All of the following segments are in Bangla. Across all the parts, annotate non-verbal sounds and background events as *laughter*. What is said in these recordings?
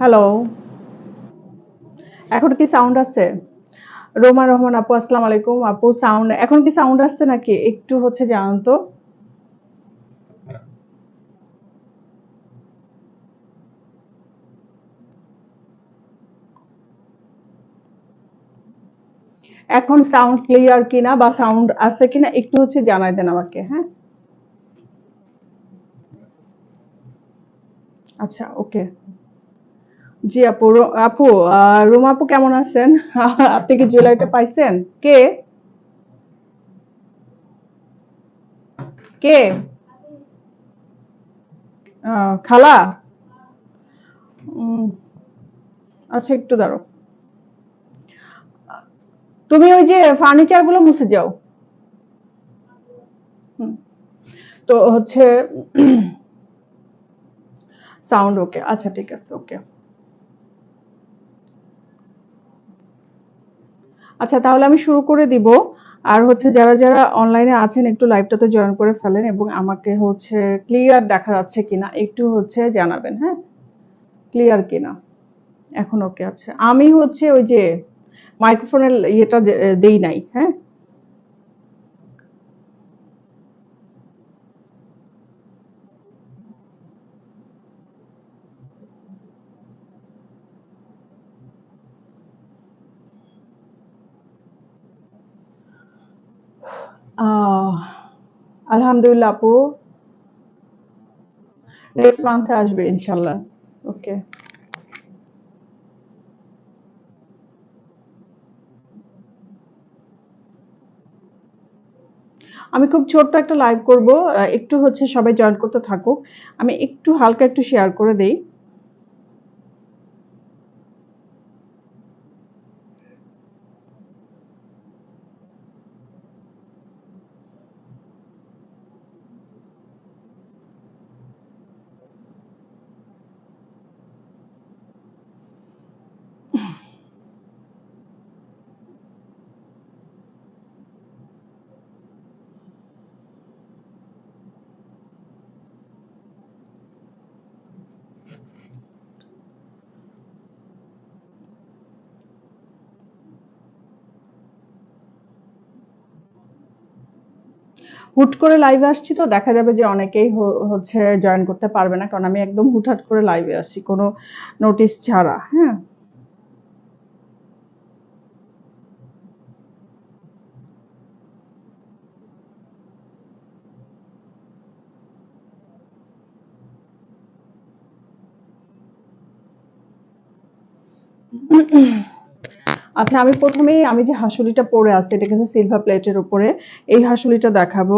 হ্যালো এখন কি সাউন্ড আছে? রোমা রহমান আপু, আসসালামু আলাইকুম। আপু সাউন্ড এখন কি সাউন্ড আসছে নাকি? একটু হচ্ছে জানান তো। এখন সাউন্ড ক্লিয়ার কিনা বা সাউন্ড আছে কিনা একটু হচ্ছে জানাই দেন আমাকে হ্যাঁ? আচ্ছা ওকে জি আপু আপু রুমা আপু কেমন আছেন? *laughs* আপনি কি জুয়েলারিটা পাইছেন? কে? কে? খালা? আচ্ছা একটু দাঁড়ো তুমি ওই যে ফার্নিচারগুলো মুছে যাও। তো হচ্ছে, *clears throat* সাউন্ড ওকে আচ্ছা ঠিক আছে, ওকে। আচ্ছা তাহলে আমি শুরু করে দিব। আর হচ্ছে যারা যারা অনলাইনে আছেন, একটু লাইভটাতে জয়েন করে ফেলেন এবং আমাকে হচ্ছে ক্লিয়ার দেখা যাচ্ছে কিনা, একটু হচ্ছে জানাবেন হ্যাঁ? ক্লিয়ার কিনা? এখন ওকে আছে আমি হচ্ছে ওই যে মাইক্রোফোনের ইয়েটা দেই নাই হ্যাঁ? আলহামদুলিল্লাহ আপু। নেক্সট মান্থে আসবে ইনশাল্লাহ ওকে আমি খুব ছোট্ট একটা লাইভ করব। একটু হচ্ছে সবাই জয়েন করতে থাকুক। আমি একটু হালকা একটু শেয়ার করে দেই। হুট করে লাইভে আসছি তো, দেখা যাবে যে অনেকেই হচ্ছে জয়েন করতে পারবে না, কারণ আমি একদম হুটহাট করে লাইভে আসছি, কোনো নোটিশ ছাড়া হ্যাঁ? আচ্ছা আমি প্রথমেই, আমি যে হাঁসুলিটা পরে আছি এটা কিন্তু সিলভার প্লেটের উপরে, এই হাঁসুলিটা দেখাবো।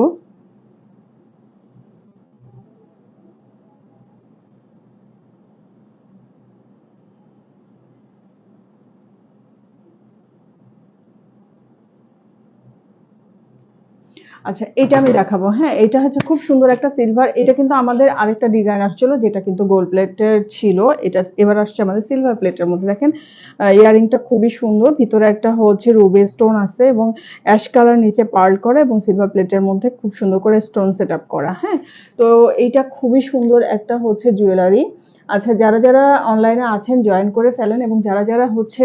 আচ্ছা এটা আমি দেখাবো। হ্যাঁ এটা হচ্ছে খুব সুন্দর একটা সিলভার এটা কিন্তু আমাদের আরেকটা ডিজাইন আসছিল, যেটা কিন্তু গোল্ড প্লেটের ছিল। এটা এবার আসছে আমাদের সিলভার প্লেটের মধ্যে। দেখেন ইয়ারিংটা খুবই সুন্দর। ভিতরে একটা হচ্ছে রুবি স্টোন আছে এবং অ্যাশ কালার নিচে পার্ল করা এবং সিলভার প্লেটের মধ্যে খুব সুন্দর করে স্টোন সেট আপ করা। হ্যাঁ তো এইটা খুবই সুন্দর একটা হচ্ছে জুয়েলারি আচ্ছা যারা যারা অনলাইনে আছেন জয়েন করে ফেলেন এবং যারা যারা হচ্ছে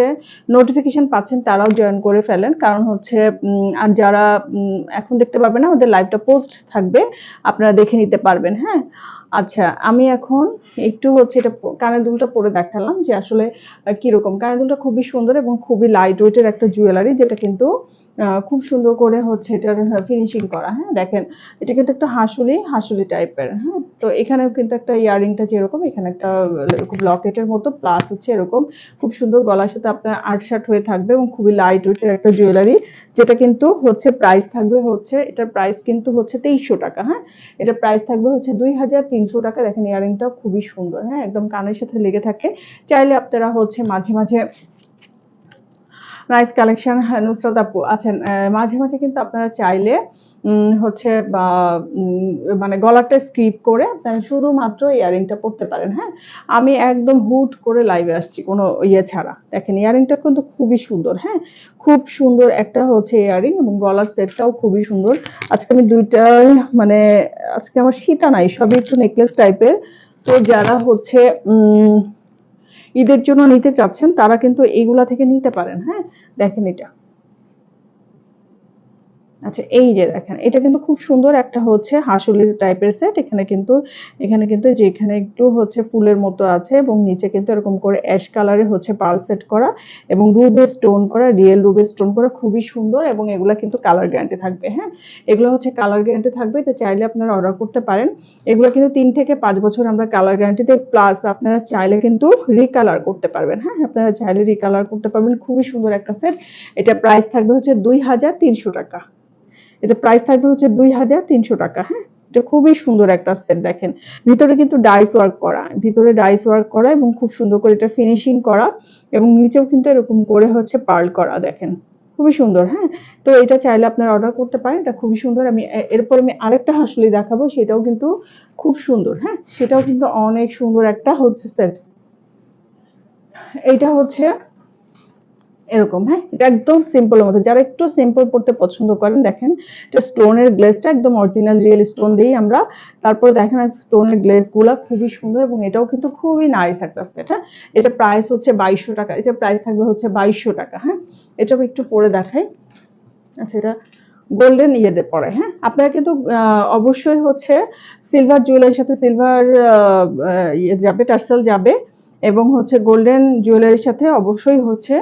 নোটিফিকেশন পাচ্ছেন, তারাও জয়েন করে ফেলেন। কারণ হচ্ছে আর যারা এখন দেখতে পারবেন না, ওদের লাইভটা পোস্ট থাকবে, আপনারা দেখে নিতে পারবেন হ্যাঁ? আচ্ছা আমি এখন একটু হচ্ছে এটা কানের দুলটা পরে দেখালাম যে আসলে কীরকম? কানের দুলটা খুবই সুন্দর এবং খুবই লাইট ওয়েটের একটা জুয়েলারি যেটা কিন্তু খুব সুন্দর করে হচ্ছে এটার ফিনিশিং করা হ্যাঁ দেখেন, এটা কিন্তু একটা হাঁসুলি হাঁসুলি টাইপের হ্যাঁ তো এখানেও কিন্তু একটা ইয়ারিংটা যেরকম এখানে একটা, এরকম লকেটের মতো প্লাস হচ্ছে এরকম, খুব সুন্দর গলার সাথে আপনার আটসাট হয়ে থাকবে এবং খুবই লাইট ওয়েটের একটা জুয়েলারি যেটা কিন্তু হচ্ছে প্রাইস থাকবে হচ্ছে, এটার প্রাইস কিন্তু হচ্ছে তেইশশো টাকা হ্যাঁ এটা প্রাইস থাকবে হচ্ছে দুই হাজার তিনশো টাকা, দেখেন ইয়ারিংটাও খুবই সুন্দর হ্যাঁ একদম কানের সাথে লেগে থাকে, চাইলে আপনারা হচ্ছে মাঝে মাঝে নাইস কালেকশন নুসরাত আপু আছেন। মাঝে মাঝে কিন্তু আপনারা চাইলে হচ্ছে মানে গলাটা স্কিপ করে আপনারা শুধুমাত্র ইয়ারিংটা পরতে পারেন হ্যাঁ? আমি একদম হুট করে লাইভে আসছি কোনো ইয়ে ছাড়া। দেখেন ইয়ারিংটা কিন্তু খুবই সুন্দর হ্যাঁ? খুব সুন্দর একটা হচ্ছে ইয়ারিং এবং গলার সেটটাও খুবই সুন্দর। আজকে আমি দুইটা মানে আজকে আমার সীতা নাই, সবই একটু নেকলেস টাইপের তো যারা হচ্ছে, উম ঈদের জন্য নিতে চাচ্ছেন তারা কিন্তু এইগুলা থেকে নিতে পারেন হ্যাঁ? দেখেন এটা। আচ্ছা এই যে দেখেন, এটা কিন্তু খুব সুন্দর একটা হচ্ছে হাসুলি টাইপের সেট এখানে কিন্তু এখানে কিন্তু যে এখানে একটু হচ্ছে ফুলের মতো আছে এবং নিচে কিন্তু এরকম করে অ্যাশ কালারে হচ্ছে পাল সেট করা এবং রুবে স্টোন করা রিয়েল রুবে স্টোন করা খুবই সুন্দর এবং এগুলা কিন্তু কালার গ্যারান্টি থাকবে হ্যাঁ? এগুলো হচ্ছে কালার গ্যারান্টি থাকবে, তো চাইলে আপনারা অর্ডার করতে পারেন। এগুলো কিন্তু তিন থেকে পাঁচ বছর আমরা কালার গ্যারান্টিতে প্লাস আপনারা চাইলে কিন্তু রিকালার করতে পারবেন হ্যাঁ? আপনারা চাইলে রিকালার করতে পারবেন, খুবই সুন্দর একটা সেট এটা প্রাইস থাকবে হচ্ছে দুই হাজার তিনশো টাকা। এটা প্রাইস থাকবে হচ্ছে দুই হাজার তিনশো টাকা হ্যাঁ? এটা খুবই সুন্দর একটা সেট দেখেন। ভিতরে কিন্তু ডাইস ওয়ার্ক করা, ভিতরে ডাইস ওয়ার্ক করা এবং খুব সুন্দর করে এটা ফিনিশিং করা এবং নিচেও কিন্তু এরকম করে হচ্ছে পার্ল করা দেখেন। খুবই সুন্দর হ্যাঁ? তো এটা চাইলে আপনারা অর্ডার করতে পারেন, এটা খুবই সুন্দর। আমি এরপর আমি আরেকটা হাসলি দেখাবো, সেটাও কিন্তু খুব সুন্দর হ্যাঁ? সেটাও কিন্তু অনেক সুন্দর একটা হচ্ছে সেট এইটা হচ্ছে এরকম হ্যাঁ? এটা একদম সিম্পলের মধ্যে যারা একটু সিম্পল পড়তে পছন্দ করেন, দেখেন, এটা স্টোনের গ্লেজটা একদম অরিজিনাল রিয়েল স্টোন দিয়েই আমরা তারপরে দেখেন স্টোনের গ্লেজগুলা খুবই সুন্দর এবং এটাও কিন্তু খুবই নাইস একটা সেট হ্যাঁ? এটা প্রাইস হচ্ছে বাইশশো টাকা, এটা প্রাইস থাকবে হচ্ছে বাইশশো টাকা হ্যাঁ? এটাও একটু পরে দেখাই। আচ্ছা এটা গোল্ডেন ইয়েতে পড়ে হ্যাঁ? আপনারা কিন্তু অবশ্যই হচ্ছে সিলভার জুয়েলারির সাথে সিলভার ইয়ে যাবে টার্সেল যাবে। এবং হচ্ছে গোল্ডেন জুয়েলারির সাথে অবশ্যই হচ্ছে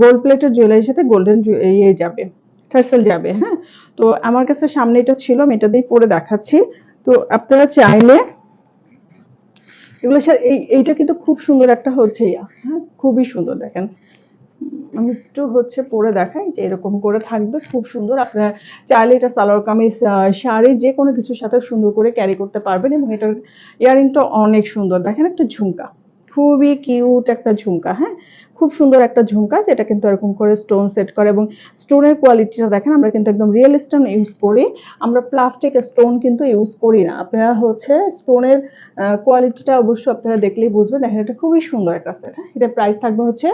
গোল্ড প্লেটের জুয়েলারির সাথে গোল্ডেন ইয়ে যাবে টার্সেল যাবে হ্যাঁ? তো আমার কাছে সামনে এটা ছিল, আমি এটা দিয়ে পরে দেখাচ্ছি। তো আপনারা চাইলে এগুলো স্যার এইটা কিন্তু খুব সুন্দর একটা হচ্ছে ইয়া হ্যাঁ? খুবই সুন্দর দেখেন। আমি একটু হচ্ছে পরে দেখাই যে এরকম করে থাকবে। খুব সুন্দর। আপনার চাইলে এটা সালোয়ার কামিজ শাড়ি যে কোনো কিছুর সাথে সুন্দর করে ক্যারি করতে পারবেন এবং এটার ইয়ারিংটা অনেক সুন্দর। দেখেন একটা ঝুমকা। খুবই কিউট একটা ঝুমকা হ্যাঁ? খুব সুন্দর একটা ঝুমকা যেটা কিন্তু এরকম করে স্টোন সেট করে এবং স্টোনের কোয়ালিটিটা দেখেন, আমরা কিন্তু একদম রিয়েল স্টোন ইউজ করি। আমরা প্লাস্টিক স্টোন কিন্তু ইউজ করি না। আপনারা হচ্ছে স্টোনের কোয়ালিটিটা অবশ্য আপনারা দেখলেই বুঝবেন। দেখেন, এটা খুবই সুন্দর একটা সেট হ্যাঁ? এটা প্রাইস থাকবে হচ্ছে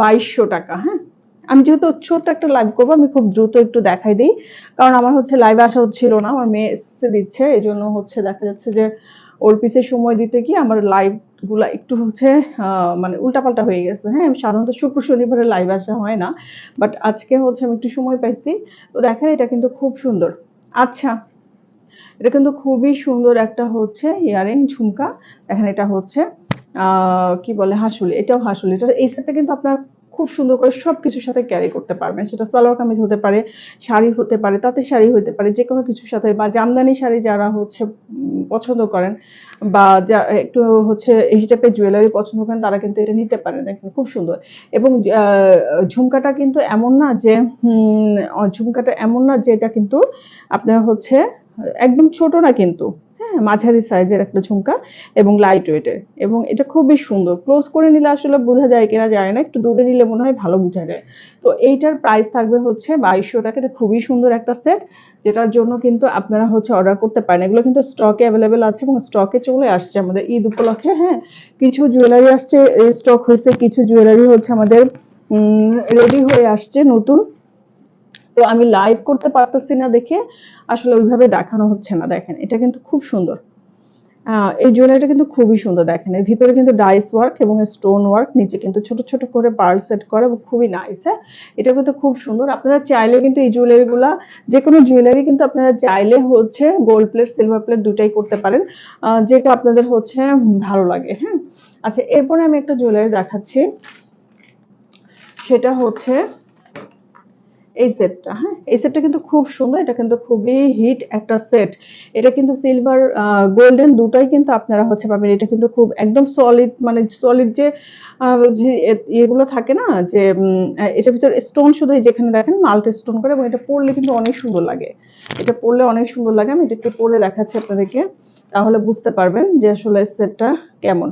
বাইশশো টাকা হ্যাঁ? আমি যেহেতু ছোট্ট একটা লাইভ করব, আমি খুব দ্রুত একটু দেখাই দিই। কারণ আমার হচ্ছে লাইভ আসা হচ্ছিল না, আমার মেয়ে এসে দিচ্ছে। এই জন্য হচ্ছে দেখা যাচ্ছে যে ওর পিছে সময় দিতে গিয়ে আমার লাইভগুলা একটু হচ্ছে মানে উল্টাপাল্টা হয়ে গেছে। হ্যাঁ সাধারণত শুক্র শনিবারে লাইভ আসা হয় না বাট আজকে হচ্ছে আমি একটু সময় পাইছি। তো দেখেন, এটা কিন্তু খুব সুন্দর। আচ্ছা এটা কিন্তু খুবই সুন্দর একটা হচ্ছে ইয়ারিং ঝুমকা। দেখেন, এটা হচ্ছে কি বলে হাসুলি? এটাও হাসুলি। এটা এই সেটটা কিন্তু আপনার খুব সুন্দর করে সব কিছুর সাথে ক্যারি করতে পারবেন। সেটা সালোয়ার কামিজ হতে পারে, শাড়ি হতে পারে তাতে শাড়ি হতে পারে যে কোনো কিছুর সাথে বা জামদানি শাড়ি যারা হচ্ছে পছন্দ করেন বা যা, একটু হচ্ছে এই টাইপের জুয়েলারি পছন্দ করেন, তারা কিন্তু এটা নিতে পারেন। দেখেন খুব সুন্দর। এবং ঝুমকাটা কিন্তু এমন না যে ঝুমকাটা এমন না যে এটা কিন্তু আপনার হচ্ছে, একদম ছোট না কিন্তু। মাঝারি সাইজের একটা ঝুমকা এবং লাইট ওয়েটের এবং এটা খুবই সুন্দর। ক্লোজ করে নিলে আসলে বোঝা যায় কিনা যায় না, একটু দূরে নিলে মনে হয় ভালো বোঝা যায়। তো এইটার প্রাইস থাকবে হচ্ছে বাইশশো টাকা। এটা খুবই সুন্দর একটা সেট যেটার জন্য কিন্তু আপনারা হচ্ছে অর্ডার করতে পারেন। এগুলো কিন্তু স্টকে অ্যাভেলেবেল আছে এবং স্টকে চলে আসছে আমাদের ঈদ উপলক্ষে হ্যাঁ। কিছু জুয়েলারি আসছে স্টক হয়েছে, কিছু জুয়েলারি হচ্ছে আমাদের রেডি হয়ে আসছে নতুন। তো আমি লাইভ করতে পারতেছি না দেখে আসলে ওইভাবে দেখানো হচ্ছে না, দেখেন, এটা কিন্তু খুব সুন্দর। এই জুয়েলারিটা কিন্তু খুবই সুন্দর, দেখেন, এর ভিতরে কিন্তু ডাইস ওয়ার্ক এবং স্টোন ওয়ার্ক নিচে কিন্তু ছোট ছোট করে পার্ল সেট করা এবং খুবই নাইস হ্যাঁ? এটা কিন্তু খুব সুন্দর। আপনারা চাইলে কিন্তু এই জুয়েলারি গুলা যে কোনো জুয়েলারি কিন্তু আপনারা চাইলে হচ্ছে গোল্ড প্লেট সিলভার প্লেট দুটাই করতে পারেন যেটা আপনাদের হচ্ছে ভালো লাগে হ্যাঁ? আচ্ছা এরপরে আমি একটা জুয়েলারি দেখাচ্ছি। সেটা হচ্ছে এই সেটটা হ্যাঁ? এই সেটটা কিন্তু খুব সুন্দর, এটা কিন্তু খুবই হিট একটা সেট এটা কিন্তু সিলভার গোল্ডেন দুটাই কিন্তু আপনারা হচ্ছে পাবেন। এটা কিন্তু খুব একদম সলিড মানে সলিড যে ইয়েগুলো থাকে না, যে এটার ভিতরে স্টোন শুধু যেখানে দেখেন মাল্টি স্টোন করে, এবং এটা পরলে কিন্তু অনেক সুন্দর লাগে। এটা পরলে অনেক সুন্দর লাগে। আমি এটা একটু পরে দেখাচ্ছি আপনাদেরকে, তাহলে বুঝতে পারবেন যে আসলে সেটটা কেমন।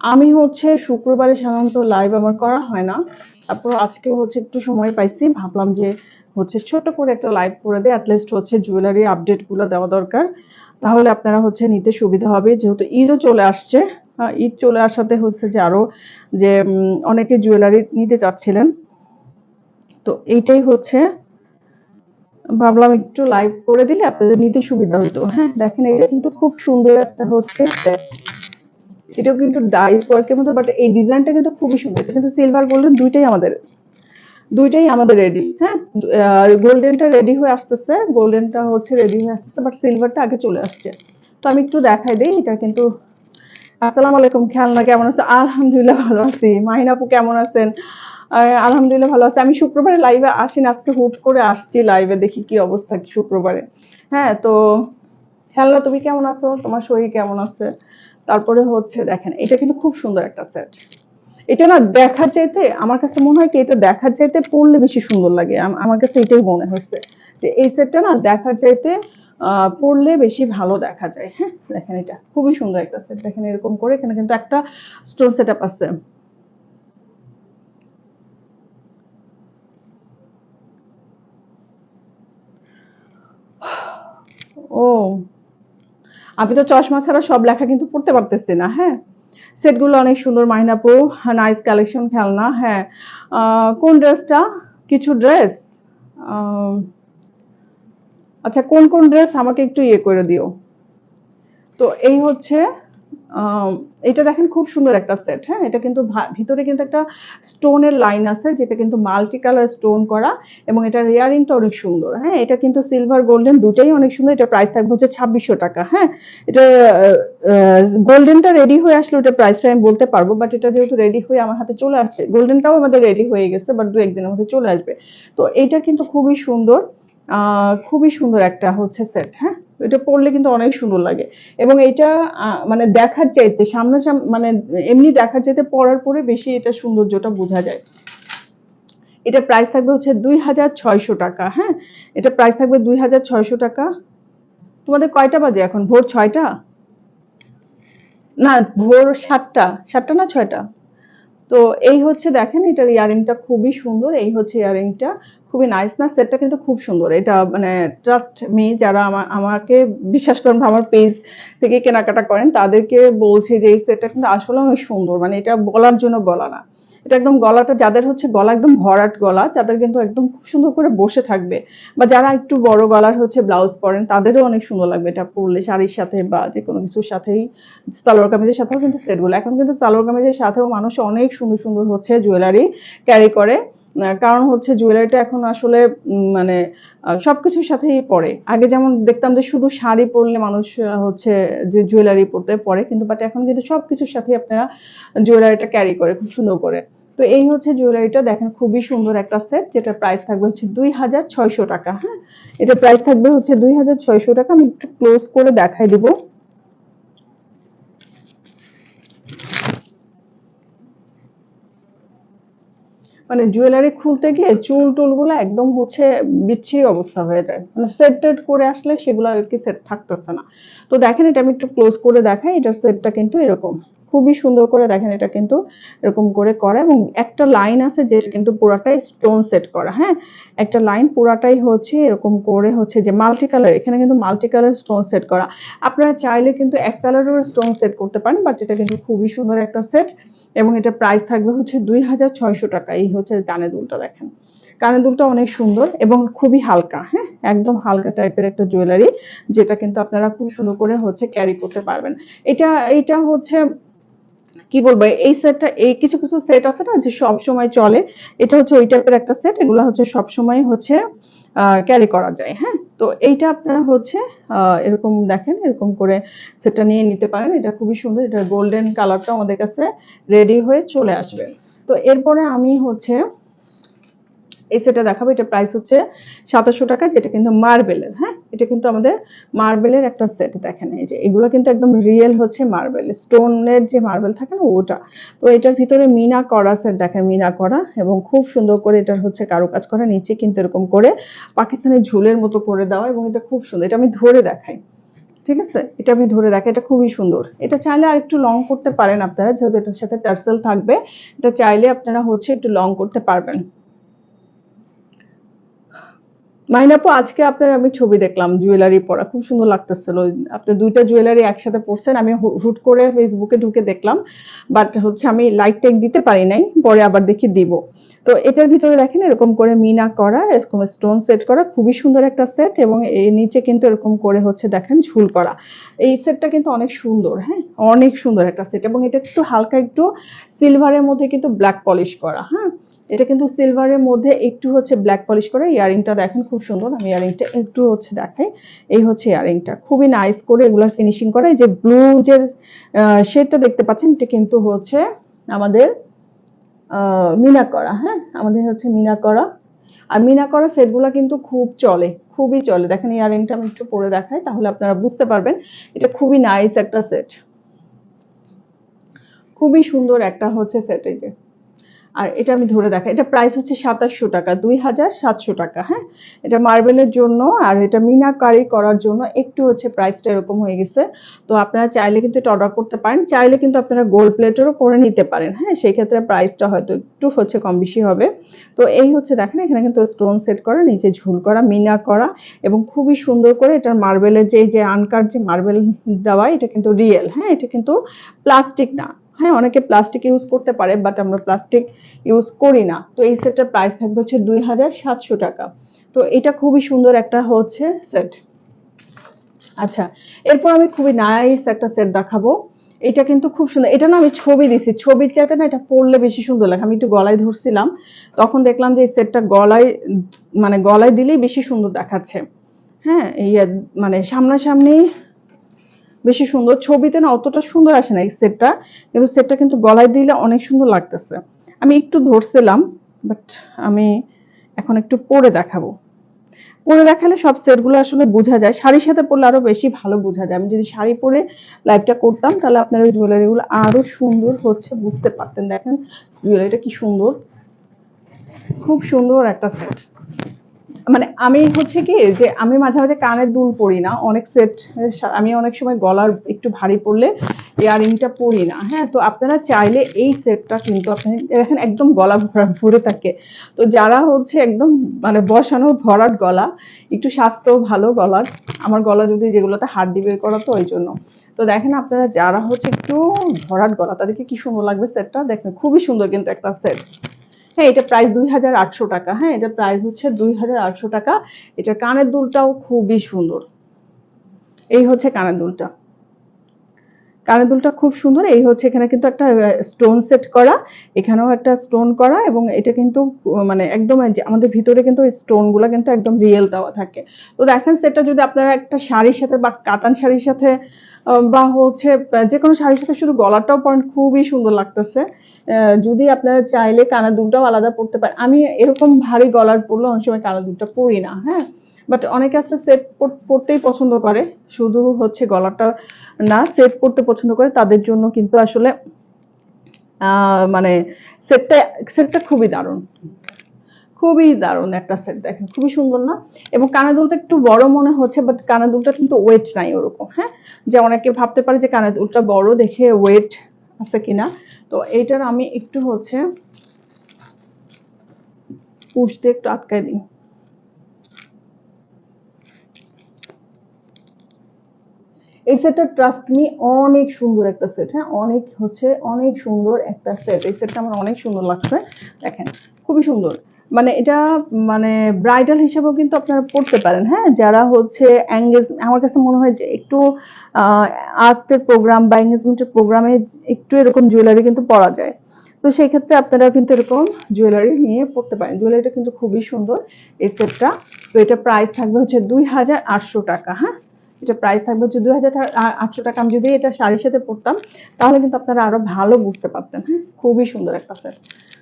আমি হচ্ছে শুক্রবারে সাধারণত লাইভ আমার করা হয় না। তারপর আজকে হচ্ছে একটু সময় পাইছি, ভাবলাম যে হচ্ছে ছোট করে একটা লাইভ করে দেয় অ্যাটলিস্ট হচ্ছে জুয়েলারি আপডেটগুলো দেওয়া দরকার। তাহলে আপনারা হচ্ছে নিতে সুবিধা হবে, যেহেতু ঈদও চলে আসছে। ঈদ চলে আসাতে হচ্ছে যে আরও যে অনেকে জুয়েলারি নিতে চাচ্ছিলেন। তো এইটাই হচ্ছে। ভাবলাম একটু লাইভ করে দিলে আপনাদের নিতে সুবিধা হতো। হ্যাঁ দেখেন, এটা কিন্তু খুব সুন্দর একটা হচ্ছে এটাও কিন্তু ডাইস ওয়ার্কের মতো বাট এই ডিজাইনটা কিন্তু খুবই সুন্দর। কিন্তু সিলভার গোল্ডেন দুইটাই আমাদের দুইটাই আমাদের রেডি হ্যাঁ? গোল্ডেনটা রেডি হয়ে আসতেছে গোল্ডেনটা হচ্ছে রেডি হয়ে আসতেছে বাট সিলভারটা আগে চলে আসছে। তো আমি একটু দেখাই দিই, এটা কিন্তু, আসসালামু আলাইকুম খেয়ালনা কেমন আছে? আলহামদুলিল্লাহ ভালো আছি। মাহিন আপু কেমন আছেন? আলহামদুলিল্লাহ ভালো আছে। আমি শুক্রবারে লাইভে আসি না আজকে হুট করে আসছি লাইভে দেখি কি অবস্থা শুক্রবারে। হ্যাঁ তো খেয়ালনা তুমি কেমন আছো? তোমার শরীর কেমন আছে? তারপরে হচ্ছে দেখেন, এটা কিন্তু খুব সুন্দর একটা সেট এটা না দেখার চাইতে, আমার কাছে মনে হয় কি এটা দেখার চাইতে পড়লে বেশি সুন্দর লাগে। আমার কাছে এটাই মনে হচ্ছে যে এই সেটটা না দেখার চাইতে পড়লে বেশি ভালো দেখা যায়। হ্যাঁ দেখেন এটা, খুবই সুন্দর একটা সেট দেখেন এরকম করে এখানে কিন্তু একটা স্টোন সেট আপ আছে। ও আমি তো চশমা ছাড়া সব লেখা কিন্তু পড়তে পারতেছি না হ্যাঁ? সেটগুলো অনেক সুন্দর, মাইনাপু নাইস কালেকশন খেলনা হ্যাঁ। কোন ড্রেসটা কিছু ড্রেস আচ্ছা কোন কোন ড্রেস আমাকে একটু ইয়ে করে দিও? তো এই হচ্ছে এটা দেখেন খুব সুন্দর একটা সেট হ্যাঁ? এটা কিন্তু ভিতরে কিন্তু একটা স্টোনের লাইন আছে, যেটা কিন্তু মাল্টি কালার স্টোন করা এবং এটা রিয়ারিংটা অনেক সুন্দর হ্যাঁ? এটা কিন্তু সিলভার গোল্ডেন দুটাই অনেক সুন্দর। এটা প্রাইস থাকবে হচ্ছে ছাব্বিশশো টাকা হ্যাঁ? এটা গোল্ডেনটা রেডি হয়ে আসলে ওটা প্রাইসটা আমি বলতে পারব বাট এটা যেহেতু রেডি হয়ে আমার হাতে চলে আসছে গোল্ডেনটাও আমাদের রেডি হয়ে গেছে বাট দু একদিনের মধ্যে চলে আসবে। তো এটা কিন্তু খুবই সুন্দর খুবই সুন্দর একটা হচ্ছে সেট হ্যাঁ? এটা পরলে কিন্তু অনেক সুন্দর লাগে। এবং এটা মানে দেখার চাইতে সামনে মানে এমনি দেখার চাইতে পরার পরে বেশি এটা সৌন্দর্যটা বোঝা যায়। এটা প্রাইস থাকবে হচ্ছে দুই হাজার ছয়শো টাকা হ্যাঁ? এটা প্রাইস থাকবে দুই হাজার ছয়শো টাকা। তোমাদের কয়টা বাজে এখন? ভোর ছয়টা? না, ভোর সাতটা। সাতটা না ছয়টা? তো এই হচ্ছে, দেখেন, এটার ইয়ারিংটা খুবই সুন্দর। এই হচ্ছে ইয়ারিংটা। খুবই নাইস না সেটটা কিন্তু খুব সুন্দর। এটা মানে ট্রাস্ট মি যারা আমা- আমাকে বিশ্বাস করেন আমার পেজ থেকে কেনাকাটা করেন, তাদেরকে বলছি যে, এই সেটটা কিন্তু আসলে অনেক সুন্দর। মানে এটা বলার জন্য বলা না। এটা একদম গলাটা, যাদের হচ্ছে গলা একদম ভরাট গলা, তাদের কিন্তু একদম খুব সুন্দর করে বসে থাকবে। বা যারা একটু বড় গলার হচ্ছে ব্লাউজ পরেন, তাদেরও অনেক সুন্দর লাগবে এটা পরলে, শাড়ির সাথে বা যে কোনো কিছুর সাথেই। সালোয়ার কামিজের সাথেও কিন্তু সেটগুলো এখন কিন্তু সালোয়ার কামিজের সাথেও মানুষ অনেক সুন্দর সুন্দর হচ্ছে জুয়েলারি ক্যারি করে। কারণ হচ্ছে জুয়েলারিটা এখন আসলে মানে সবকিছুর সাথেই পরে আগে যেমন দেখতাম যে শুধু শাড়ি পরলে মানুষ হচ্ছে যে জুয়েলারি পরতে পরে কিন্তু বাট এখন কিন্তু সবকিছুর সাথেই আপনারা জুয়েলারিটা ক্যারি করে, খুব সুন্দর করে। তো এই হচ্ছে জুয়েলারিটা দেখেন খুবই সুন্দর একটা সেট যেটা প্রাইস থাকবে হচ্ছে দুই হাজার ছয়শো টাকা হ্যাঁ? এটা প্রাইস থাকবে হচ্ছে দুই হাজার ছয়শো টাকা, আমি একটু ক্লোজ করে দেখাই দিব। মানে জুয়েলারি খুলতে গিয়ে চুল টুলগুলো একদম হচ্ছে বিচ্ছিরি অবস্থা হয়ে যায়। মানে সেট টেট করে আসলে সেগুলো আর কি সেট থাকতেছে না। তো দেখেন এটা আমি একটু ক্লোজ করে দেখাই, এটার সেটটা কিন্তু এরকম। খুবই সুন্দর করে দেখেন এটা কিন্তু এরকম করে করা এবং একটা লাইন আছে যেটা কিন্তু পুরাটাই স্টোন সেট করা হ্যাঁ? একটা লাইন পুরাটাই হচ্ছে এরকম করে হচ্ছে যে মাল্টি কালার এখানে কিন্তু মাল্টি কালার স্টোন সেট করা। আপনারা চাইলে কিন্তু এক কালারের স্টোন সেট করতে পারেন বাট এটা কিন্তু খুবই সুন্দর একটা সেট এবং এটা প্রাইস থাকবে হচ্ছে দুই হাজার ছয়শো টাকা। এই হচ্ছে কানে দুলটা দেখেন। কানে দুলটা অনেক সুন্দর এবং খুবই হালকা হ্যাঁ? একদম হালকা টাইপের একটা জুয়েলারি যেটা কিন্তু আপনারা খুব সুন্দর করে হচ্ছে ক্যারি করতে পারবেন। এটা এটা হচ্ছে কি বলব, এই সেটটা এই কিছু কিছু সেট আছে না যে সবসময় চলে? এটা হচ্ছে ওই টাইপের একটা সেট এগুলো হচ্ছে সবসময় হচ্ছে ক্যারি করা যায় হ্যাঁ? তো এইটা আপনারা হচ্ছে এরকম দেখেন, এরকম করে সেটটা নিয়ে নিতে পারেন। এটা খুবই সুন্দর এটা গোল্ডেন কালারটা আমাদের কাছে রেডি হয়ে চলে আসবে। তো এরপরে আমি হচ্ছে এই সেটটা দেখাবো, এটা প্রাইস হচ্ছে সাতাশশো টাকা, যেটা কিন্তু মার্বেলের হ্যাঁ? এটা কিন্তু আমাদের মার্বেলের একটা সেট দেখেন এই যে। এগুলো কিন্তু একদম রিয়েল হচ্ছে মার্বেল, স্টোনের যে মার্বেল থাকে না, ওটা। তো এটার ভিতরে মিনা করা সেট দেখেন মিনা করা, এবং খুব সুন্দর করে এটার হচ্ছে কারুকাজ করা, নিচে কিন্তু এরকম করে পাকিস্তানের ঝুলের মতো করে দেওয়া, এবং এটা খুব সুন্দর। এটা আমি ধরে দেখাই, ঠিক আছে? এটা আমি ধরে রাখি এটা খুবই সুন্দর। এটা চাইলে আর একটু লং করতে পারেন আপনারা, যেহেতু এটার সাথে টার্সেল থাকবে। এটা চাইলে আপনারা হচ্ছে একটু লং করতে পারবেন। মাইনাপু, আজকে আপনার আমি ছবি দেখলাম জুয়েলারি পরা। খুব সুন্দর লাগতেছিল। আপনি দুইটা জুয়েলারি একসাথে পরছেন, আমি হুট করে ফেসবুকে ঢুকে দেখলাম। বাট হচ্ছে আমি লাইক টেক দিতে পারি নাই, পরে আবার দেখি দিব। তো এটার ভিতরে দেখেন, এরকম করে মিনা করা, এরকম স্টোন সেট করা, খুবই সুন্দর একটা সেট এবং এর নিচে কিন্তু এরকম করে হচ্ছে দেখেন ঝুল করা। এই সেটটা কিন্তু অনেক সুন্দর হ্যাঁ? অনেক সুন্দর একটা সেট এবং এটা একটু হালকা একটু সিলভারের মধ্যে কিন্তু ব্ল্যাক পলিশ করা হ্যাঁ? এটা কিন্তু সিলভারের মধ্যে একটু হচ্ছে ব্ল্যাক পলিশ করে, ইয়ারিংটা দেখেন খুব সুন্দর, আমি ইয়ারিংটা একটু হচ্ছে দেখাই। এই হচ্ছে ইয়ারিংটা, খুবই নাইস করে এগুলোর ফিনিশিং করে যে ব্লু যে শেডটা দেখতে পাচ্ছেন, এটা কিন্তু হচ্ছে আমাদের মিনা করা হ্যাঁ? আমাদের হচ্ছে মিনা করা আর মিনা করা সেটগুলো কিন্তু খুব চলে, খুবই চলে। দেখেন ইয়ারিংটা আমি একটু পরে দেখাই, তাহলে আপনারা বুঝতে পারবেন, এটা খুবই নাইস একটা সেট খুবই সুন্দর একটা হচ্ছে সেট এই যে। আর এটা আমি ধরে দেখাই। এটা প্রাইস হচ্ছে সাতাশশো টাকা, দুই হাজার সাতশো টাকা হ্যাঁ? এটা মার্বেলের জন্য আর এটা মিনাকারি করার জন্য একটু হচ্ছে প্রাইসটা এরকম হয়ে গেছে। তো আপনারা চাইলে কিন্তু এটা অর্ডার করতে পারেন, চাইলে কিন্তু আপনারা গোল্ড প্লেটেরও করে নিতে পারেন হ্যাঁ? সেই ক্ষেত্রে প্রাইসটা হয়তো একটু হচ্ছে কম বেশি হবে। তো এই হচ্ছে দেখেন, এখানে কিন্তু স্টোন সেট করা, নিচে ঝুল করা, মিনা করা এবং খুবই সুন্দর করে এটার মার্বেলের যে যে আনকার যে মার্বেল দেওয়া, এটা কিন্তু রিয়েল হ্যাঁ? এটা কিন্তু প্লাস্টিক না। হ্যাঁ অনেকে প্লাস্টিক ইউজ করতে পারে বাট আমরা প্লাস্টিক ইউজ করি না। তো এই সেটটার প্রাইস থাকবে হচ্ছে দুই হাজার সাতশো টাকা। তো এটা খুবই সুন্দর একটা হচ্ছে সেট আচ্ছা এরপর আমি খুবই নাইস একটা সেট দেখাবো। এটা কিন্তু খুব সুন্দর, এটা না আমি ছবি দিছি, ছবির চাইতে না এটা পরলে বেশি সুন্দর লাগে। আমি একটু গলায় ধরছিলাম, তখন দেখলাম যে এই সেটটা গলায় মানে গলায় দিলেই বেশি সুন্দর দেখাচ্ছে। হ্যাঁ এই মানে সামনাসামনি বেশি সুন্দর। ছবিতে না অতটা সুন্দর আসে না এই সেটটা, কিন্তু সেটটা কিন্তু গলায় দিলে অনেক সুন্দর লাগতেছে। আমি একটু ধরছিলাম বাট আমি এখন একটু পরে দেখাবো। পরে দেখালে সব সেটগুলো আসলে বোঝা যায়। শাড়ির সাথে পরলে আরও বেশি ভালো বোঝা যায়। আমি যদি শাড়ি পরে লাইভটা করতাম, তাহলে আপনার ওই জুয়েলারিগুলো আরও সুন্দর হচ্ছে বুঝতে পারতেন। দেখেন জুয়েলারিটা কি সুন্দর। খুব সুন্দর একটা সেট মানে আমি হচ্ছে কি, যে আমি মাঝে মাঝে কানের দুল পরি না, অনেক সেট আমি অনেক সময় গলার একটু ভারী পড়লে ইয়ারিংটা পরি না। হ্যাঁ তো আপনারা চাইলে এই সেটটা কিন্তু আপনি দেখেন একদম গলা ভরা ভরে থাকে। তো যারা হচ্ছে একদম মানে বসানো ভরাট গলা, একটু স্বাস্থ্য ভালো গলার, আমার গলা যদি যেগুলোতে হাড্ডি বের করা তো ওই জন্য। তো দেখেন আপনারা যারা হচ্ছে একটু ভরাট গলা, তাদেরকে কি সুন্দর লাগবে সেটটা দেখেন, খুবই সুন্দর কিন্তু একটা সেট হ্যাঁ এটা প্রাইস দুই হাজার আটশো টাকা। হ্যাঁ এটা প্রাইস হচ্ছে দুই হাজার আটশো টাকা। এটা কানের দুলটাও খুবই সুন্দর। এই হচ্ছে কানের দুলটা। কানের দুলটা খুব সুন্দর। এই হচ্ছে এখানে কিন্তু একটা স্টোন সেট করা। এখানেও একটা স্টোন করা এবং এটা কিন্তু মানে একদম আমাদের ভিতরে কিন্তু স্টোনগুলা কিন্তু একদম রিয়েল দেওয়া থাকে। তো দেখেন সেটা যদি আপনারা একটা শাড়ির সাথে বা কাতান শাড়ির সাথে বা হচ্ছে যে কোনো শাড়ির সাথে শুধু গলাটাও পয়েন্ট খুবই সুন্দর লাগতেছে। যদি আপনারা চাইলে কানের দুলটাও আলাদা পরতে পারেন। আমি এরকম ভারী গলার পরলে অনেক সময় কানের দুলটা পরি না হ্যাঁ? বাট অনেকে আছে সেট পরতেই পছন্দ করে। শুধু হচ্ছে গলাটা না সেট পরতে পছন্দ করে। তাদের জন্য কিন্তু আসলে মানে সেটটা সেটটা খুবই দারুণ। খুবই দারুণ একটা সেট দেখেন, খুবই সুন্দর না? এবং কানের দুলটা একটু বড় মনে হচ্ছে বাট কানের দুলটা কিন্তু ওয়েট নাই ওরকম হ্যাঁ? যে অনেকে ভাবতে পারে যে কানের দুলটা বড় দেখে ওয়েট আছে কিনা। তো এইটার আমি একটু হচ্ছে পুষ দিয়ে একটু আটকাই দিই। এই সেটটা ট্রাস্ট মি অনেক সুন্দর একটা সেট হ্যাঁ? অনেক হচ্ছে অনেক সুন্দর একটা সেট এই সেটটা আমার অনেক সুন্দর লাগছে। দেখেন, খুবই সুন্দর। মানে এটা মানে ব্রাইডাল হিসেবেও কিন্তু আপনারা পড়তে পারেন হ্যাঁ? যারা হচ্ছে এঙ্গেজ আমার কাছে মনে হয় যে একটু আর্টের প্রোগ্রাম বা এঙ্গেজমেন্টের প্রোগ্রামে একটু এরকম জুয়েলারি কিন্তু পরা যায়। তো সেই ক্ষেত্রে আপনারা কিন্তু এরকম জুয়েলারি নিয়ে পড়তে পারেন। জুয়েলারিটা কিন্তু খুবই সুন্দর, এই সেটটা তো এটা প্রাইস থাকবে হচ্ছে দুই হাজার আটশো টাকা হ্যাঁ? এটা প্রাইস থাকবে হচ্ছে দুই হাজার আটশো টাকা। আমি যদি এটা শাড়ির সাথে পরতাম তাহলে কিন্তু আপনারা আরও ভালো বুঝতে পারতেন হ্যাঁ? খুবই সুন্দর একটা সেট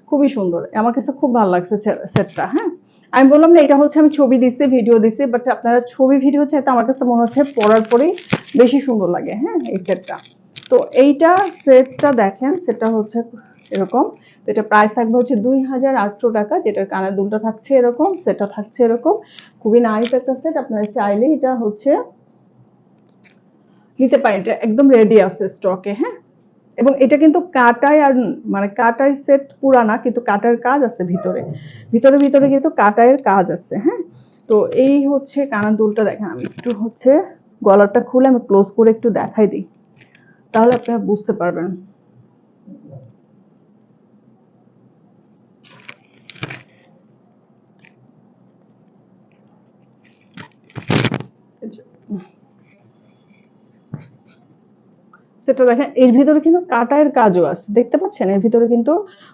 খুবই সুন্দর। আমার কাছে খুব ভালো লাগছে সেটটা হ্যাঁ? আমি বললাম না, এটা হচ্ছে আমি ছবি দিচ্ছি ভিডিও দিচ্ছি বাট আপনারা ছবি ভিডিও চাইতে আমার কাছে মনে হচ্ছে পরার পরেই বেশি সুন্দর লাগে হ্যাঁ এই সেটটা। তো এইটা সেটটা দেখেন, সেটা হচ্ছে এরকম। তো এটা প্রাইস থাকবে হচ্ছে দুই হাজার আটশো টাকা, যেটার কানের দুলটা থাকছে এরকম, সেটটা থাকছে এরকম। খুবই নাইস একটা সেট আপনারা চাইলে এটা হচ্ছে নিতে পারেন, এটা একদম রেডি আছে স্টকে হ্যাঁ? এবং এটা কিন্তু কাটায় আর মানে কাটাই সেট পুরানা, কিন্তু কাটার কাজ আছে ভিতরে। ভিতরে ভিতরে কিন্তু কাটায়ের কাজ আছে হ্যাঁ? তো এই হচ্ছে কানের দুলটা, দেখেন আমি একটু হচ্ছে গলাটা খুলে আমি ক্লোজ করে একটু দেখাই দিই। তাহলে আপনারা বুঝতে পারবেন। সেটা দেখেন, এর ভিতরে কিন্তু কাটায়ের কাজও আছে। দেখতে পাচ্ছেন? এর ভিতরে কিন্তু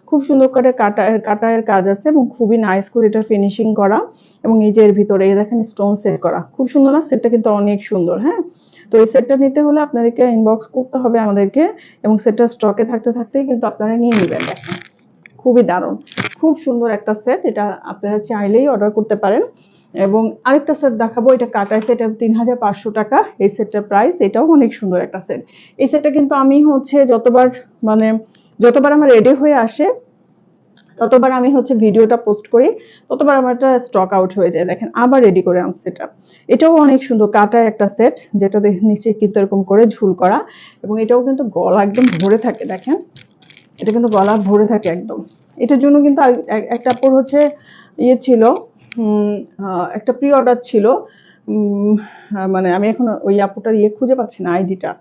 খুব সুন্দর করে কাটায়ের কাটায়ের কাজ আছে এবং খুবই নাইস করে এটা ফিনিশিং করা এবং এই যে এর ভিতরে দেখেন স্টোন সেট করা। খুব সুন্দর না? সেটটা কিন্তু অনেক সুন্দর হ্যাঁ? তো এই সেটটা নিতে হলে আপনাদেরকে ইনবক্স করতে হবে আমাদেরকে এবং সেটটা স্টকে থাকতে থাকতেই কিন্তু আপনারা নিয়ে নেবেন। দেখেন খুবই দারুণ। খুব সুন্দর একটা সেট এটা আপনারা চাইলেই অর্ডার করতে পারেন। এবং আরেকটা সেট দেখাবো, এটা কাটার সেট তিন হাজার পাঁচশো টাকা। এই সেটটার প্রাইস এটাও অনেক সুন্দর একটা সেট এই সেটটা কিন্তু আমি হচ্ছে যতবার মানে যতবার আমার রেডি হয়ে আসে, ততবার আমি হচ্ছে ভিডিওটা পোস্ট করি, ততবার আমার একটা স্টক আউট হয়ে যায়। দেখেন, আবার রেডি করে আনছি এটা এটাও অনেক সুন্দর কাটার একটা সেট যেটা নিচে কিন্তু এরকম করে ঝুল করা। এবং এটাও কিন্তু গলা একদম ভরে থাকে, দেখেন। এটা কিন্তু গলা ভরে থাকে একদম। এটার জন্য কিন্তু এক- একটা পর হচ্ছে ইয়ে ছিল একটা প্রি অর্ডার ছিল মানে আমি এখন ওই আপুটার ইয়ে খুঁজে পাচ্ছি না আইডিটা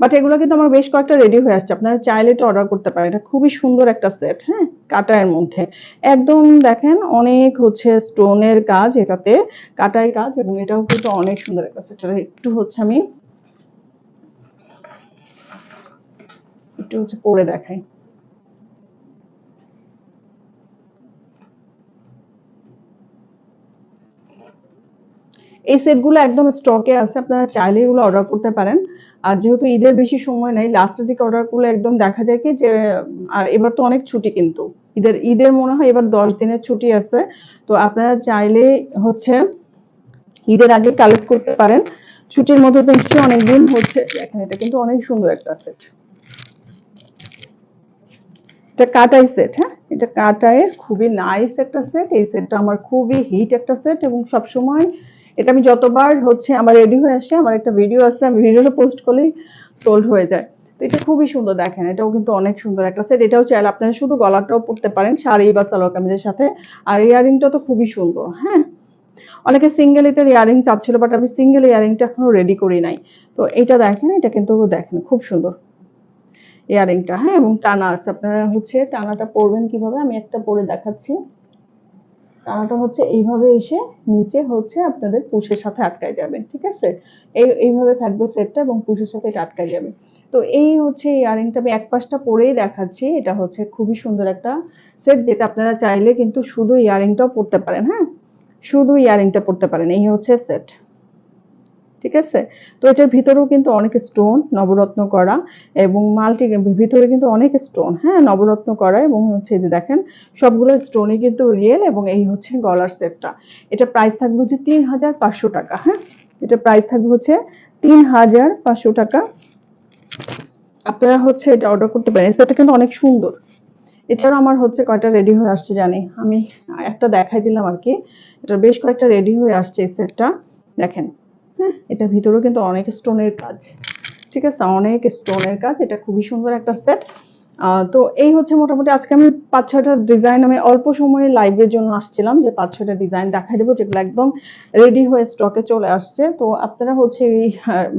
বাট এগুলো কিন্তু আমার বেশ কয়েকটা রেডি হয়ে আসছে। আপনারা চাইলে এটা অর্ডার করতে পারেন। এটা খুবই সুন্দর একটা সেট হ্যাঁ কাটায়ের মধ্যে। একদম দেখেন, অনেক হচ্ছে স্টোনের কাজ এটাতে, কাটাই কাজ এবং এটাও কিন্তু অনেক সুন্দর একটা সেট একটু হচ্ছে আমি একটু হচ্ছে পরে দেখাই। এই সেটগুলো একদম স্টকে আছে, আপনারা চাইলে এগুলো অর্ডার করতে পারেন। আর যেহেতু ঈদের বেশি সময় নেই লাস্টের দিকে অর্ডার করলে একদম দেখা যায় কি যে, আর এবার তো অনেক ছুটি কিন্তু। ঈদের ঈদের মনে হয় এবার দশ দিনের ছুটি আছে। তো আপনারা চাইলে হচ্ছে ঈদের আগে কালেক্ট করতে পারেন। ছুটির মধ্যে তো নিশ্চয়ই অনেকদিন হচ্ছে, দেখেন এটা কিন্তু অনেক সুন্দর একটা সেট এটা কাটাই সেট হ্যাঁ? এটা কাটায়ের খুবই নাইস একটা সেট এই সেটটা আমার খুবই হিট একটা সেট এবং সব সময় এটা আমি যতবার হচ্ছে আমার রেডি হয়ে আসে, আমার একটা ভিডিও আছে, আমি ভিডিওটা পোস্ট করলেই সোল্ড হয়ে যায়। তো এটা খুবই সুন্দর দেখেন, এটাও কিন্তু অনেক সুন্দর একটা সেট এটাও চাইলে আপনারা শুধু গলাটাও পরতে পারেন, শাড়ি বা সালোয়ার কামিজের সাথে। আর ইয়ারিংটা তো খুবই সুন্দর হ্যাঁ? অনেকে সিঙ্গেল এটার ইয়ারিং চাচ্ছিল বাট আমি সিঙ্গেল ইয়ারিংটা এখনও রেডি করি নাই। তো এটা দেখেন, এটা কিন্তু দেখেন, খুব সুন্দর ইয়ারিংটা হ্যাঁ? এবং টানা আছে, আপনারা হচ্ছে টানাটা পরবেন কীভাবে? আমি একটা পরে দেখাচ্ছি। টানাটা হচ্ছে এইভাবে এসে নিচে হচ্ছে আপনাদের পুষের সাথে আটকায় যাবে, ঠিক আছে? এই, এইভাবে থাকবে সেটটা এবং পুষের সাথে এটা আটকায় যাবে। তো এই হচ্ছে ইয়ারিংটা আমি এক পাশটা পরেই দেখাচ্ছি, এটা হচ্ছে খুবই সুন্দর একটা সেট যেটা আপনারা চাইলে কিন্তু শুধু ইয়ারিংটাও পড়তে পারেন হ্যাঁ? শুধু ইয়ারিংটা পড়তে পারেন, এই হচ্ছে সেট ঠিক আছে? তো এটার ভিতরেও কিন্তু অনেক স্টোন নবরত্ন করা এবং মাল্টি ভিতরে কিন্তু অনেক স্টোন হ্যাঁ? নবরত্ন করা এবং হচ্ছে যে দেখেন, সবগুলো স্টোনই কিন্তু রিয়েল এবং এই হচ্ছে গলার সেটটা এটা প্রাইস থাকবে হচ্ছে তিন হাজার পাঁচশো টাকা হ্যাঁ? এটা প্রাইস থাকবে হচ্ছে তিন হাজার পাঁচশো টাকা। আপনারা হচ্ছে এটা অর্ডার করতে পারেন। সেটা কিন্তু অনেক সুন্দর। এছাড়াও আমার হচ্ছে কয়টা রেডি হয়ে আসছে জানি। আমি একটা দেখাই দিলাম আর কি। এটা বেশ কয়েকটা রেডি হয়ে আসছে এই সেটটা দেখেন হ্যাঁ এটা ভিতরেও কিন্তু অনেক স্টোনের কাজ। ঠিক আছে? অনেক স্টোনের কাজ। এটা খুবই সুন্দর একটা সেট তো এই হচ্ছে মোটামুটি আজকে আমি পাঁচ, ছয়টা ডিজাইন আমি অল্প সময়ে লাইভের জন্য আসছিলাম। যে পাঁচ, ছয়টা ডিজাইন দেখাই দেবো, যেগুলো একদম রেডি হয়ে স্টকে চলে আসছে। তো আপনারা হচ্ছে এই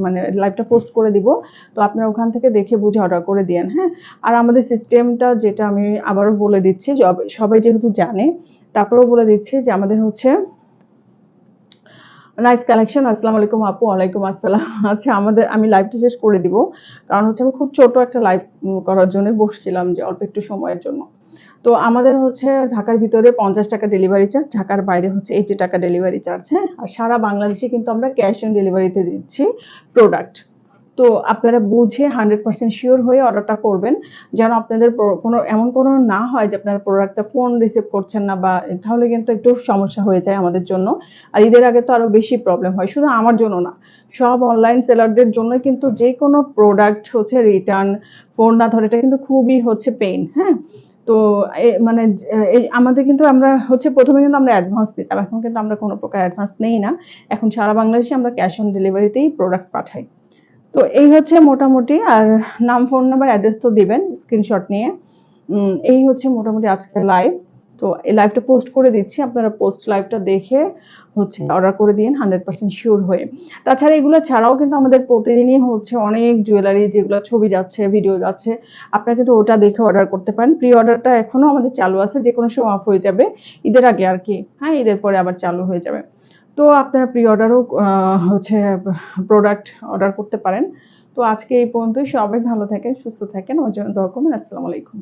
মানে লাইভটা পোস্ট করে দিব। তো আপনারা ওখান থেকে দেখে বুঝে অর্ডার করে দিয়েন হ্যাঁ? আর আমাদের সিস্টেমটা যেটা আমি আবারও বলে দিচ্ছি সবাই যেহেতু জানে, তারপরেও বলে দিচ্ছি যে আমাদের হচ্ছে নাইস কালেকশন আসসালামু আলাইকুম আপু, ওয়ালাইকুম আসসালাম। *laughs* আচ্ছা আমাদের, আমি লাইভটা শেষ করে দিব। কারণ হচ্ছে আমি খুব ছোট একটা লাইভ করার জন্য বসছিলাম যে অল্প একটু সময়ের জন্য। তো আমাদের হচ্ছে ঢাকার ভিতরে পঞ্চাশ টাকা ডেলিভারি চার্জ ঢাকার বাইরে হচ্ছে এইটি টাকা ডেলিভারি চার্জ হ্যাঁ? আর সারা বাংলাদেশে কিন্তু আমরা ক্যাশ অন ডেলিভারিতে দিচ্ছি প্রোডাক্ট তো আপনারা বুঝে হান্ড্রেড পার্সেন্ট শিওর হয়ে অর্ডারটা করবেন যেন আপনাদের কোনো, এমন কোনো না হয় যে আপনারা প্রোডাক্টটা ফোন রিসিভ করছেন না বা, তাহলে কিন্তু একটু সমস্যা হয়ে যায় আমাদের জন্য। আর ঈদের আগে তো আরও বেশি প্রবলেম হয়, শুধু আমার জন্য না, সব অনলাইন সেলারদের জন্য কিন্তু যে কোনো প্রোডাক্ট হচ্ছে রিটার্ন ফোন না ধরে, এটা কিন্তু খুবই হচ্ছে পেইন হ্যাঁ? তো মানে আমাদের কিন্তু আমরা হচ্ছে প্রথমে কিন্তু আমরা অ্যাডভান্স দিতাম, এখন কিন্তু আমরা কোনো প্রকার অ্যাডভান্স নেই না। এখন সারা বাংলাদেশে আমরা ক্যাশ অন ডেলিভারিতেই প্রোডাক্ট পাঠাই। তো এই হচ্ছে মোটামুটি আর নাম ফোন নাম্বার অ্যাড্রেস তো দিবেন স্ক্রিনশট নিয়ে। এই হচ্ছে মোটামুটি আজকের লাইভ তো এই লাইভটা পোস্ট করে দিচ্ছি আপনারা পোস্ট লাইভটা দেখে হচ্ছে অর্ডার করে দিন হান্ড্রেড পার্সেন্ট শিওর হয়ে। তাছাড়া এগুলো ছাড়াও কিন্তু আমাদের প্রতিদিনই হচ্ছে অনেক জুয়েলারি যেগুলো ছবি যাচ্ছে ভিডিও যাচ্ছে আপনারা কিন্তু ওটা দেখে অর্ডার করতে পারেন। প্রি অর্ডারটা এখনও আমাদের চালু আছে যে কোনো সময় অফ হয়ে যাবে। ঈদের আগে আর কি। হ্যাঁ ঈদের পরে আবার চালু হয়ে যাবে। তো আপনারা প্রি অর্ডারও হচ্ছে প্রোডাক্ট অর্ডার করতে পারেন। তো আজকে এই পর্যন্তই। সবাই ভালো থাকেন, সুস্থ থাকেন। ওর জন্য দোয়া করবেন। আসসালামু আলাইকুম।